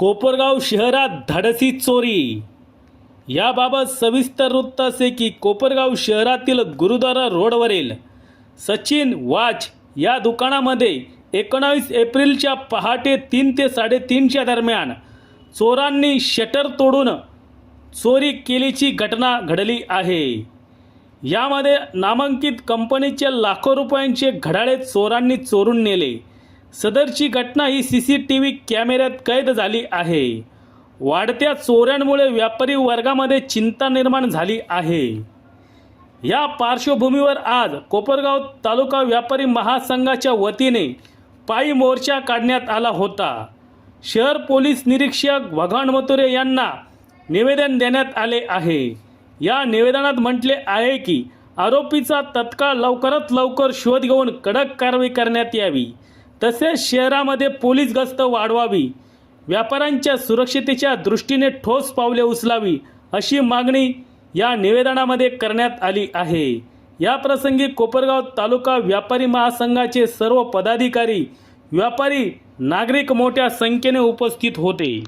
कोपरगाव शहरात धाडसी चोरी. याबाबत सविस्तर वृत्त असे की कोपरगाव शहरातील गुरुद्वारा रोडवरील सचिन वाच या दुकानामध्ये एकोणावीस एप्रिलच्या पहाटे तीन ते साडेतीनच्या दरम्यान चोरांनी शटर तोडून चोरी केलीची घटना घडली आहे. यामध्ये नामांकित कंपनीचे लाखो रुपयांचे घड्याळे चोरांनी चोरून नेले. सदरची घटना ही सी सी टी व्ही कॅमेऱ्यात कैद झाली आहे. वाढत्या चोऱ्यांमुळे व्यापारी वर्गामध्ये चिंता निर्माण झाली आहे. या पार्श्वभूमीवर आज कोपरगाव तालुका व्यापारी महासंघाच्या वतीने पायी मोर्चा काढण्यात आला होता. शहर पोलीस निरीक्षक भगवान मथुरे यांना निवेदन देण्यात आले आहे. या निवेदनात म्हटले आहे की आरोपीचा तत्काळ लवकरात लवकर शोध घेऊन कडक कारवाई करण्यात यावी. तसेच शहरामध्ये पोलीस गस्त वाढवावी व्यापाऱ्यांच्या सुरक्षितेच्या दृष्टीने ठोस पावले उचलावी अशी मागणी या निवेदनामध्ये करण्यात आली आहे. या प्रसंगी कोपरगाव तालुका व्यापारी महासंघाचे सर्व पदाधिकारी व्यापारी नागरिक मोठ्या संख्येने उपस्थित होते.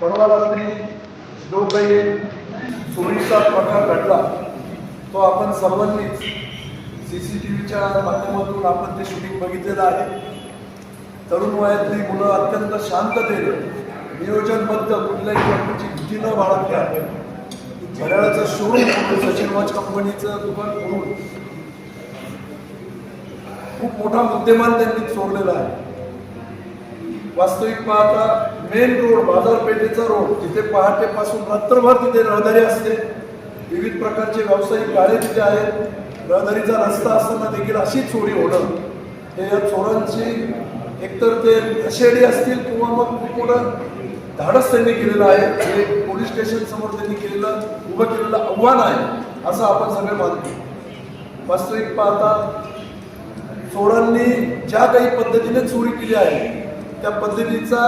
परवा रात्री जो काही चोरीचा प्रकार घडला. तो आपण सर्वांनीच सी सी टी व्हीच्या माध्यमातून आपण ते शूटिंग बघितलेलं आहे. तरुण वयातली मुलं अत्यंत शांततेनं नियोजनबद्ध कुठल्याही गोष्टीची भीती न बाळगल्या घड्याळाचं शोरूम म्हणजे सचिन वॉच कंपनीचं दुकान करून खूप मोठा मुद्देमाल त्यांनी चोरलेला आहे. वास्तविक पाहता मेन रोड बाजारपेठेचा रोड तिथे पहाटेपासून रात्रभर तिथे रहदारी असते. विविध प्रकारचे व्यावसायिक गाडे तिथे आहेत. रहदारीचा रस्ता असताना देखील अशी चोरी होणं. हे या चोरांची एकतर ते नशेडी असतील किंवा मग खूप धाडस त्यांनी केलेलं आहे हे पोलीस स्टेशन समोर त्यांनी केलेलं उभं केलेलं आव्हान आहे असं आपण सगळे मानतो. वास्तविक पाहता चोरांनी ज्या काही पद्धतीने चोरी केली आहे त्या पद्धतीचा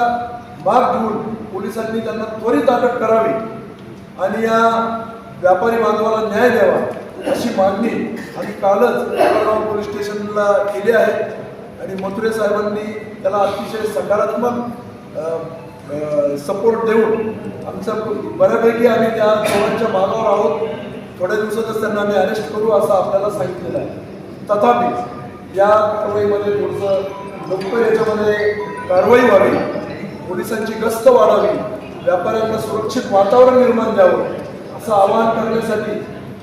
भाग घेऊन पोलिसांनी त्यांना त्वरित अटक करावी आणि या व्यापारी बांधवाला न्याय द्यावा अशी मागणी आम्ही कालच पोलीस स्टेशनला केली आहे. आणि मथुरे साहेबांनी त्याला अतिशय सकारात्मक सपोर्ट देऊन आमचा बऱ्यापैकी आम्ही त्या दोघांच्या मागावर आहोत. थोड्या दिवसातच त्यांना आम्ही अरेस्ट करू असं आपल्याला सांगितलेलं आहे. तथापि या कारवाईमध्ये थोडंसं लवकर याच्यामध्ये कारवाई व्हावी पोलिसांची गस्त वाढावी व्यापाऱ्यांना सुरक्षित वातावरण निर्माण द्यावं असं आवाहन करण्यासाठी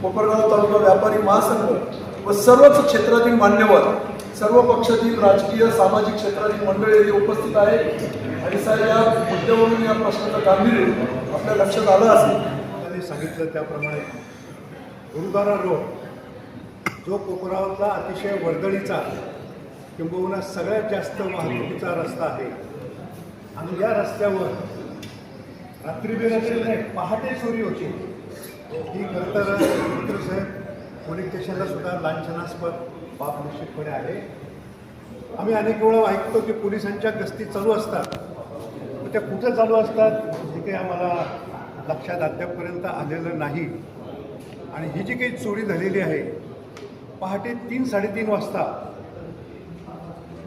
कोपरगाव तालुका व्यापारी महासंघ व सर्वच क्षेत्रातील मान्यवर सर्व पक्षातील राजकीय सामाजिक क्षेत्रातील मंडळी येथे उपस्थित आहे आणि साहेब या मुद्द्यावरून या प्रश्नाचं गांभीर्य आपल्या लक्षात आलं असेल. त्यांनी सांगितलं त्याप्रमाणे गुरुद्वारा रोड जो कोपरावचा अतिशय वर्दळीचा किंबहुना सगळ्यात जास्त वाहतुकीचा रस्ता आहे. आणि या रस्त्यावर रात्री बेरात्री नाही पहाटे चोरी होती. ही खरं तर मित्रसाहेब पोलीस स्टेशनला सुद्धा लांछनास्पद बाब निश्चितपणे आहे. आम्ही अनेक वेळा ऐकतो की पोलिसांच्या गस्ती चालू असतात. त्या कुठं चालू असतात हे काही आम्हाला लक्षात अद्यापपर्यंत आलेलं नाही. आणि ही जी काही चोरी झालेली आहे पहाटे तीन साडेतीन वाजता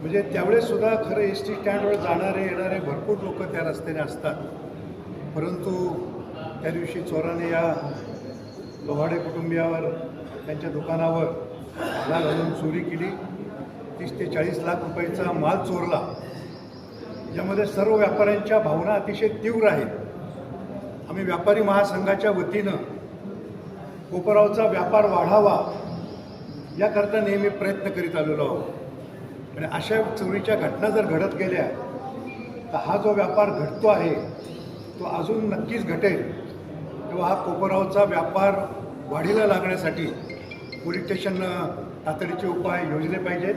म्हणजे त्यावेळेस सुद्धा खरं एस टी स्टँडवर जाणारे येणारे भरपूर लोक त्या रस्त्याने असतात. परंतु त्या दिवशी चोराने या लोहाडे कुटुंबियावर त्यांच्या दुकानावर हल्ला घालून चोरी केली. तीस ते चाळीस लाख रुपयाचा माल चोरला. ज्यामध्ये सर्व व्यापाऱ्यांच्या भावना अतिशय तीव्र आहेत. आम्ही व्यापारी महासंघाच्या वतीनं कोपरावचा व्यापार वाढावा याकरता नेहमी प्रयत्न करीत आलेलो आहोत. आणि अशा चोरीच्या घटना जर घडत गेल्या तर हा जो व्यापार घडतो आहे तो अजून नक्कीच घटेल. किंवा हा कोपरावचा व्यापार वाढीला लागण्यासाठी पोलीस स्टेशननं तातडीचे उपाय योजले पाहिजेत.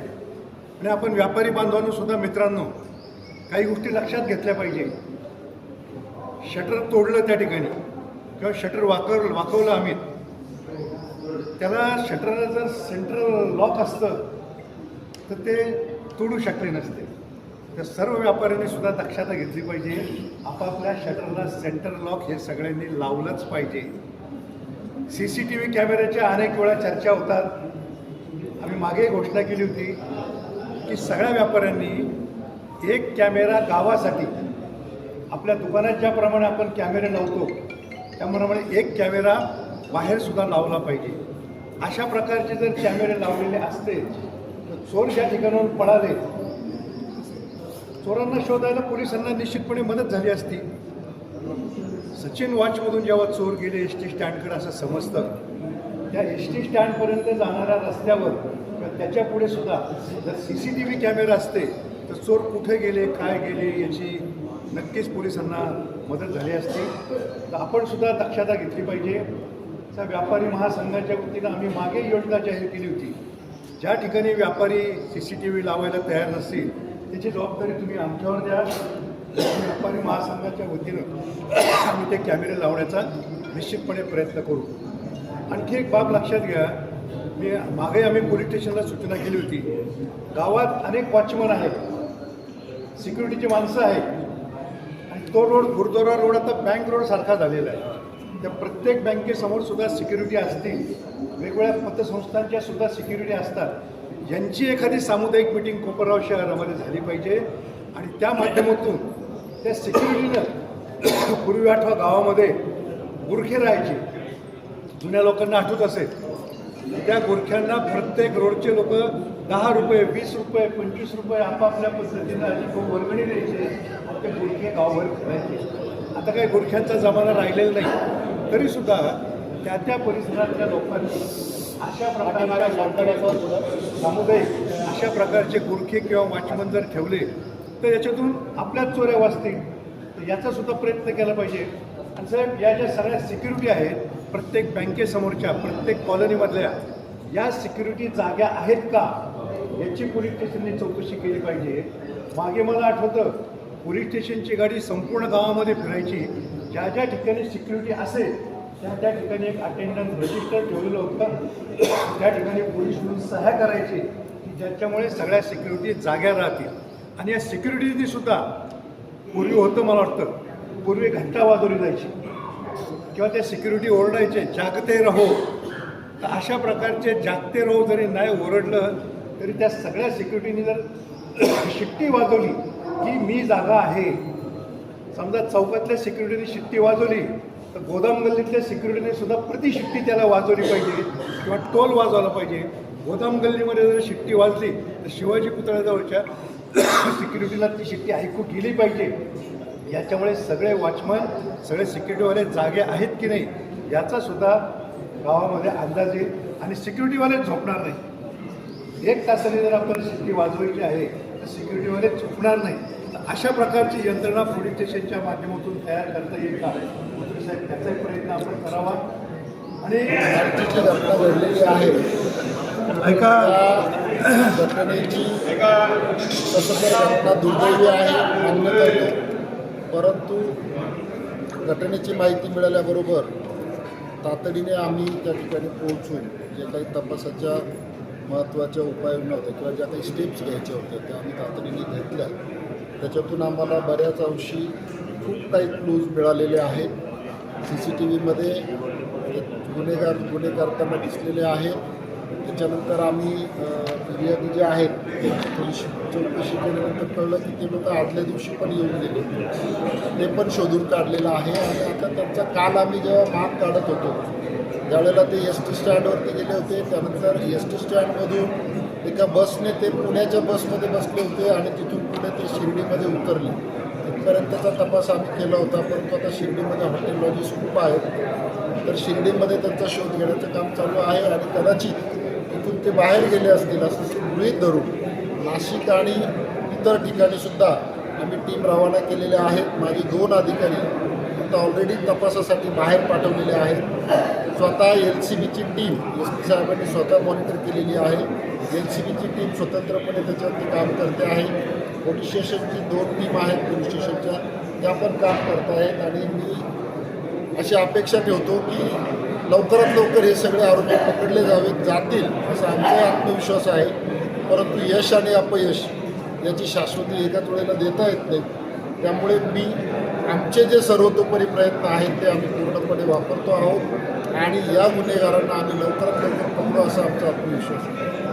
आणि आपण व्यापारी बांधवांनोसुद्धा मित्रांनो काही गोष्टी लक्षात घेतल्या पाहिजे शटर तोडलं त्या ठिकाणी किंवा शटर वाकर वाकवलं आम्ही त्याला शटरला जर सेंट्रल लॉक असतं तर ते तोडू शकले नसते. तर सर्व व्यापाऱ्यांनी सुद्धा दक्षता घेतली पाहिजे. आपापल्या शटरला सेंटर लॉक हे सगळ्यांनी लावलंच पाहिजे. सी सी टी व्ही कॅमेऱ्याच्या अनेक वेळा चर्चा होतात. आम्ही मागे घोषणा केली होती की सगळ्या व्यापाऱ्यांनी एक कॅमेरा गावासाठी आपल्या दुकानात ज्याप्रमाणे आपण कॅमेरे लावतो त्याप्रमाणे एक कॅमेरा बाहेरसुद्धा लावला पाहिजे. अशा प्रकारचे जर कॅमेरे लावलेले असते चोर ज्या ठिकाणाहून पळाले. चोरांना शोधायला पोलिसांना निश्चितपणे मदत झाली असती. सचिन वॉचमधून जेव्हा चोर गेले एस टी स्टँडकडे असं समजतं. त्या एस टी स्टँडपर्यंत जाणाऱ्या रस्त्यावर किंवा त्याच्या पुढे सुद्धा जर C C T V camera असते तर चोर कुठे गेले काय गेले याची नक्कीच पोलिसांना मदत झाली असती. तर आपण सुद्धा दक्षता घेतली पाहिजे. त्या व्यापारी महासंघाच्या वतीनं आम्ही मागे योजना जाहीर केली होती. ज्या ठिकाणी व्यापारी सी सी टी व्ही लावायला तयार नसतील त्याची जबाबदारी तुम्ही आमच्यावर द्या. व्यापारी महासंघाच्या वतीनं आम्ही ते कॅमेरे लावण्याचा निश्चितपणे प्रयत्न करू. आणखी एक बाब लक्षात घ्या. मी मागे आम्ही पोलीस स्टेशनला सूचना केली होती. गावात अनेक वॉचमन आहेत. सिक्युरिटीची माणसं आहेत. आणि तो रोड गुरुद्वारा रोड आता बँक रोड सारखा झालेला आहे. त्या प्रत्येक बँकेसमोर सुद्धा सिक्युरिटी असतील वेगवेगळ्या पतसंस्थांच्या सुद्धा सिक्युरिटी असतात. यांची एखादी सामुदायिक मिटिंग कोपरगाव शहरामध्ये झाली पाहिजे आणि त्या माध्यमातून त्या सिक्युरिटीनं पूर्वी आठवा गावामध्ये गुरखे राहायचे. जुन्या लोकांना आठवत असेल. त्या गुरख्यांना प्रत्येक रोडचे लोक दहा रुपये वीस रुपये पंचवीस रुपये आपापल्या पद्धतीनं आधी खूप वर्गणी द्यायचे ते गुरखे गावभर फिरायचे. आता काही गुरख्यांचा जमाना राहिलेला नाही. तरीसुद्धा त्या त्या परिसरातल्या लोकांनी अशा प्रकारच्या सामुदायिक अशा प्रकारचे गुरखे किंवा वाचमन जर ठेवले तर याच्यातून आपल्याच चोऱ्या वाचतील. तर याचा सुद्धा प्रयत्न केला पाहिजे. आणि साहेब या ज्या सगळ्या सिक्युरिटी आहेत प्रत्येक बँकेसमोरच्या प्रत्येक कॉलनीमधल्या या सिक्युरिटी जाग्या आहेत का? याची पोलीस स्टेशनने चौकशी केली पाहिजे. मागे मला आठवतं पोलीस स्टेशनची गाडी संपूर्ण गावामध्ये फिरायची. ज्या ज्या ठिकाणी सिक्युरिटी असेल त्या त्या ठिकाणी एक अटेंडन्स रजिस्टर ठेवलेलं होतं. त्या ठिकाणी पोलीस म्हणून सहाय्य करायचे की ज्याच्यामुळे सगळ्या सिक्युरिटी जाग्या राहतील. आणि या सिक्युरिटीनी सुद्धा पूर्वी होतं मला वाटतं पूर्वी घंटा वाजवली जायची. किंवा त्या सिक्युरिटी ओरडायचे जागते रहो. तर अशा प्रकारचे जागते रहो जरी नाही ओरडलं तरी त्या सगळ्या सिक्युरिटीने जर शिट्टी वाजवली की मी जागा आहे समजा चौकातल्या सिक्युरिटीने शिट्टी वाजवली तर गोदाम गल्लीतल्या सिक्युरिटीने सुद्धा प्रतिशिट्टी त्याला वाजवली पाहिजे किंवा टोल वाजवला पाहिजे. गोदाम गल्लीमध्ये जर शिट्टी वाजली तर शिवाजी पुतळ्याजवळच्या सिक्युरिटीला ती शिट्टी ऐकू गेली पाहिजे. याच्यामुळे सगळे वॉचमन सगळे सिक्युरिटीवाले जागे आहेत की नाही याचा सुद्धा गावामध्ये अंदाज येईल आणि सिक्युरिटीवाले झोपणार नाही. एक तासाने जर आपल्याला शिट्टी वाजवायची आहे तर सिक्युरिटीवाले झोपणार नाही. अशा प्रकारची यंत्रणा पोलीस स्टेशनच्या माध्यमातून तयार करता येईल का मंत्री साहेब त्याचाही प्रयत्न आपण करावा. आणि घटना घडलेली आहे ऐका. त्या घटनेची तसं तर घटना दुर्दैवी आहे मान्य करतो परंतु घटनेची माहिती मिळाल्याबरोबर तातडीने आम्ही त्या ठिकाणी पोहोचून जे काही तपासाच्या महत्त्वाच्या उपाययोजना होत्या किंवा ज्या काही स्टेप्स घ्यायच्या होत्या त्या आम्ही तातडीने घेतल्या. त्याच्यातून आम्हाला बऱ्याच अंशी खूप काही क्लूज मिळालेले आहेत. सी सी टी व्हीमध्ये गुन्हेगार गुन्हे करताना दिसलेले आहेत त्याच्यानंतर आम्ही फिर्यादी जे आहेत थोडीशी चौकशी केल्यानंतर कळलं की ते लोक आदल्या दिवशी पण येऊन गेले. ते पण शोधून काढलेलं आहे. आणि आता त्यांचा काल आम्ही जेव्हा माग काढत होतो त्यावेळेला ते एस टी स्टँडवरती गेले होते त्यानंतर एस टी स्टँडमधून एका बसने ते पुण्याच्या बसमध्ये बसले होते आणि तिथून पुढे ते शिर्डीमध्ये उतरले. तिथपर्यंतचा तपास आम्ही केला होता परंतु आता शिर्डीमध्ये हॉटेल लॉजीस खूप आहेत. तर शिर्डीमध्ये त्यांचा शोध घेण्याचं काम चालू आहे आणि कदाचित तिथून ते बाहेर गेले असतील असं गृहीत धरून. नाशिक आणि इतर ठिकाणीसुद्धा आम्ही टीम रवाना केलेल्या आहेत माझे दोन अधिकारी आता ऑलरेडी तपासासाठी बाहेर पाठवलेले आहेत. स्वतः एल सी बीची टीम एस पी साहेबांनी स्वतः मॉनिटर केलेली आहे. एन सी बीची टीम स्वतंत्रपणे त्याच्यावरती काम करते आहे. पोलीस स्टेशनची दोन टीम आहेत पोलीस स्टेशनच्या त्या पण काम करत आहेत आणि मी अशी अपेक्षा ठेवतो की लवकरात लवकर हे सगळे आरोपी पकडले जावेत जातील असा आमचा आत्मविश्वास आहे. परंतु यश आणि अपयश याची शाश्वती एकाच वेळेला देता येत नाही. त्यामुळे मी आमचे जे सर्वतोपरी प्रयत्न आहेत ते आम्ही पूर्णपणे वापरतो आहोत आणि या गुन्हेगारांना आम्ही लवकरात लवकर पकडू असा आमचा आत्मविश्वास आहे.